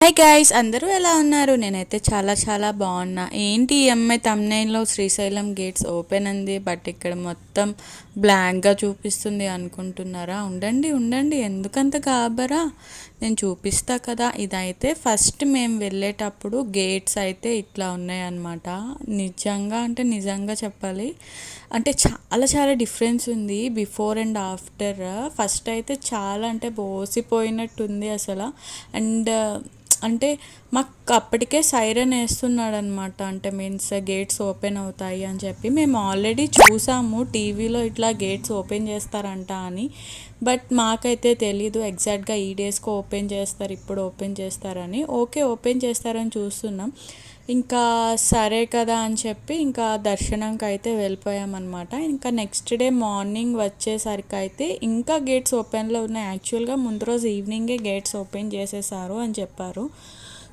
Hi guys అందరూ ఎలా ఉన్నారు? నేనైతే చాలా చాలా బాగున్నా. ఏంటి ఈ అమ్మాయి తమ్నైన్లో శ్రీశైలం గేట్స్ ఓపెన్ ఉంది బట్ ఇక్కడ మొత్తం బ్లాంక్గా చూపిస్తుంది అనుకుంటున్నారా? ఉండండి ఉండండి. ఎందుకంత కాబరా నేను చూపిస్తా కదా. ఇదైతే ఫస్ట్ మేము వెళ్ళేటప్పుడు గేట్స్ అయితే ఇట్లా ఉన్నాయన్నమాట. నిజంగా అంటే నిజంగా చెప్పాలి అంటే చాలా చాలా డిఫరెన్స్ ఉంది. బిఫోర్ అండ్ ఆఫ్టర్ ఫస్ట్ అయితే చాలా అంటే బోసిపోయినట్టుంది అసలు. అండ్ అంటే మాకు అప్పటికే సైరన్ వేస్తున్నాడు అనమాట అంటే మీన్స్ గేట్స్ ఓపెన్ అవుతాయి అని చెప్పి మేము ఆల్రెడీ చూసాము. టీవీలో ఇట్లా గేట్స్ ఓపెన్ చేస్తారంట అని. బట్ మాకైతే తెలీదు ఎగ్జాక్ట్గా ఈ డేస్కి ఓపెన్ చేస్తారు ఇప్పుడు ఓపెన్ చేస్తారని. ఓకే ఓపెన్ చేస్తారని చూస్తున్నాం. ఇంకా సరే కదా అని చెప్పి ఇంకా దర్శనంకి అయితే వెళ్ళిపోయామన్నమాట. ఇంకా నెక్స్ట్ డే మార్నింగ్ వచ్చేసరికి అయితే ఇంకా గేట్స్ ఓపెన్లో ఉన్నాయి. యాక్చువల్గా ముందు రోజు ఈవినింగే గేట్స్ ఓపెన్ చేసేసారు అని చెప్పారు.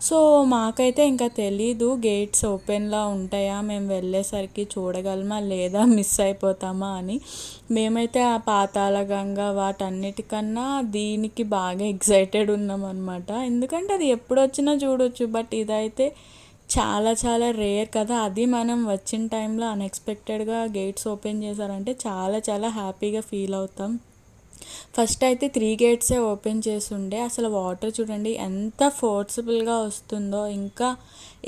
సో మాకైతే ఇంకా తెలీదు గేట్స్ ఓపెన్లా ఉంటాయా? మేము వెళ్ళేసరికి చూడగలమా? లేదా? మిస్ అయిపోతామా అని. మేమైతే ఆ పాతాల గంగ వాటన్నిటికన్నా దీనికి బాగా ఎగ్జైటెడ్ ఉన్నాం అనమాట ఎందుకంటే అది ఎప్పుడు వచ్చినా చూడొచ్చు. బట్ ఇదైతే చాలా చాలా రేర్ కదా. అది మనం వచ్చిన టైంలో అన్ఎక్స్పెక్టెడ్గా గేట్స్ ఓపెన్ చేశారంటే చాలా చాలా హ్యాపీగా ఫీల్ అవుతాం. ఫస్ట్ అయితే త్రీ గేట్సే ఓపెన్ చేసి ఉండే అసలు వాటర్ చూడండి ఎంత ఫోర్సిబుల్గా వస్తుందో. ఇంకా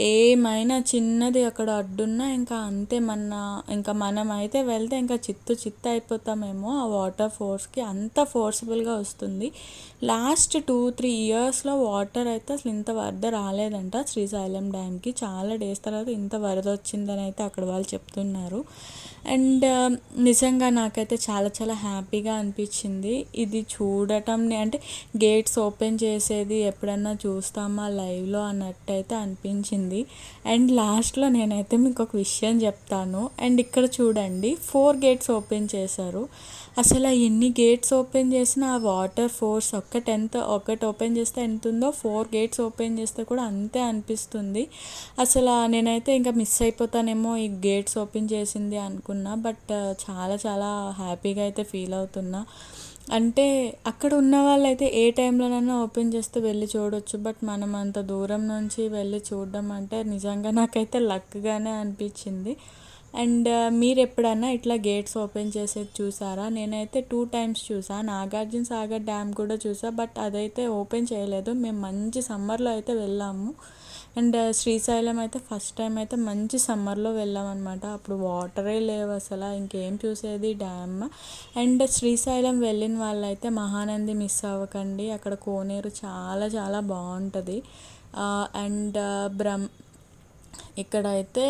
ఏమైనా చిన్నది అక్కడ అడ్డున్నా ఇంకా అంతే మన ఇంకా మనం అయితే వెళ్తే ఇంకా చిత్తు చిత్తు అయిపోతామేమో ఆ వాటర్ ఫోర్స్కి. అంత ఫోర్సిబుల్గా వస్తుంది. లాస్ట్ టూ త్రీ ఇయర్స్లో వాటర్ అయితే అసలు ఇంత వరద రాలేదంట శ్రీశైలం డ్యామ్కి. చాలా డేస్ తర్వాత ఇంత వరద వచ్చిందని అయితే అక్కడ వాళ్ళు చెప్తున్నారు. అండ్ నిజంగా నాకైతే చాలా చాలా హ్యాపీగా అనిపించింది. ఇది చూడటం అంటే గేట్స్ ఓపెన్ చేసేది ఎప్పుడన్నా చూస్తామా లైవ్లో అన్నట్టయితే అనిపించింది. అండ్ లాస్ట్లో నేనైతే మీకు ఒక విషయం చెప్తాను. అండ్ ఇక్కడ చూడండి ఫోర్ గేట్స్ ఓపెన్ చేశారు. అసలు ఎన్ని గేట్స్ ఓపెన్ చేసినా ఆ వాటర్ ఫోర్స్ ఒక్కటి ఎంత ఒకటి ఓపెన్ చేస్తే ఎంత ఉందో ఫోర్ గేట్స్ ఓపెన్ చేస్తే కూడా అంతే అనిపిస్తుంది. అసలు నేనైతే ఇంకా మిస్ అయిపోతానేమో ఈ గేట్స్ ఓపెన్ చేసింది అనుకున్నా బట్ uh, చాలా చాలా హ్యాపీగా అయితే ఫీల్ అవుతున్నా. అంటే అక్కడ ఉన్న వాళ్ళైతే ఏ టైంలోనైనా ఓపెన్ చేస్తే వెళ్ళి చూడవచ్చు బట్ మనం అంత దూరం నుంచి వెళ్ళి చూడడం అంటే నిజంగా నాకైతే లక్గానే అనిపించింది. అండ్ మీరు ఎప్పుడన్నా ఇట్లా గేట్స్ ఓపెన్ చేసేది చూసారా? నేనైతే టూ టైమ్స్ చూసా. నాగార్జున సాగర్ డ్యామ్ కూడా చూసా బట్ అదైతే ఓపెన్ చేయలేదు. మేము మంచి సమ్మర్లో అయితే వెళ్ళాము. అండ్ శ్రీశైలం అయితే ఫస్ట్ టైం అయితే మంచి సమ్మర్లో వెళ్ళామన్నమాట. అప్పుడు వాటరే లేవు అసలు ఇంకేం చూసేది డ్యామ్. అండ్ శ్రీశైలం వెళ్ళిన వాళ్ళైతే మహానంది మిస్ అవ్వకండి. అక్కడ కోనేరు చాలా చాలా బాగుంటుంది. అండ్ బ్రహ్మ ఇక్కడైతే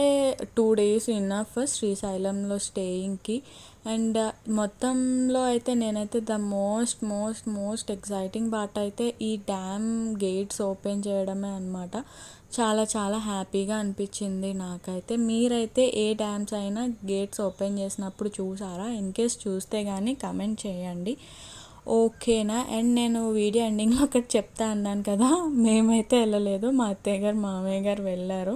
టూ డేస్ ఇన్నఫ్ శ్రీశైలంలో స్టేయింగ్కి. అండ్ uh, మొత్తంలో అయితే నేనైతే the most most most exciting part అయితే ఈ డ్యామ్ గేట్స్ ఓపెన్ చేయడమే అనమాట చాలా చాలా హ్యాపీగా అనిపించింది నాకైతే. మీరైతే ఏ డ్యామ్స్ అయినా గేట్స్ ఓపెన్ చేసినప్పుడు చూసారా? ఇన్ కేస్ చూస్తే కానీ కమెంట్ చేయండి. ఓకేనా? అండ్ నేను వీడియో ఎండింగ్లో ఒకటి చెప్తా అన్నాను కదా మేమైతే వెళ్ళలేదు. మా అత్తయ్య గారు మామయ్య గారు వెళ్ళారు.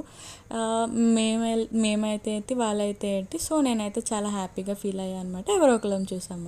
మేము మేమైతే ఏంటి వాళ్ళైతే ఏంటి సో నేనైతే చాలా హ్యాపీగా ఫీల్ అయ్యా అనమాట ఎవరో ఒకళ్ళని చూసాము.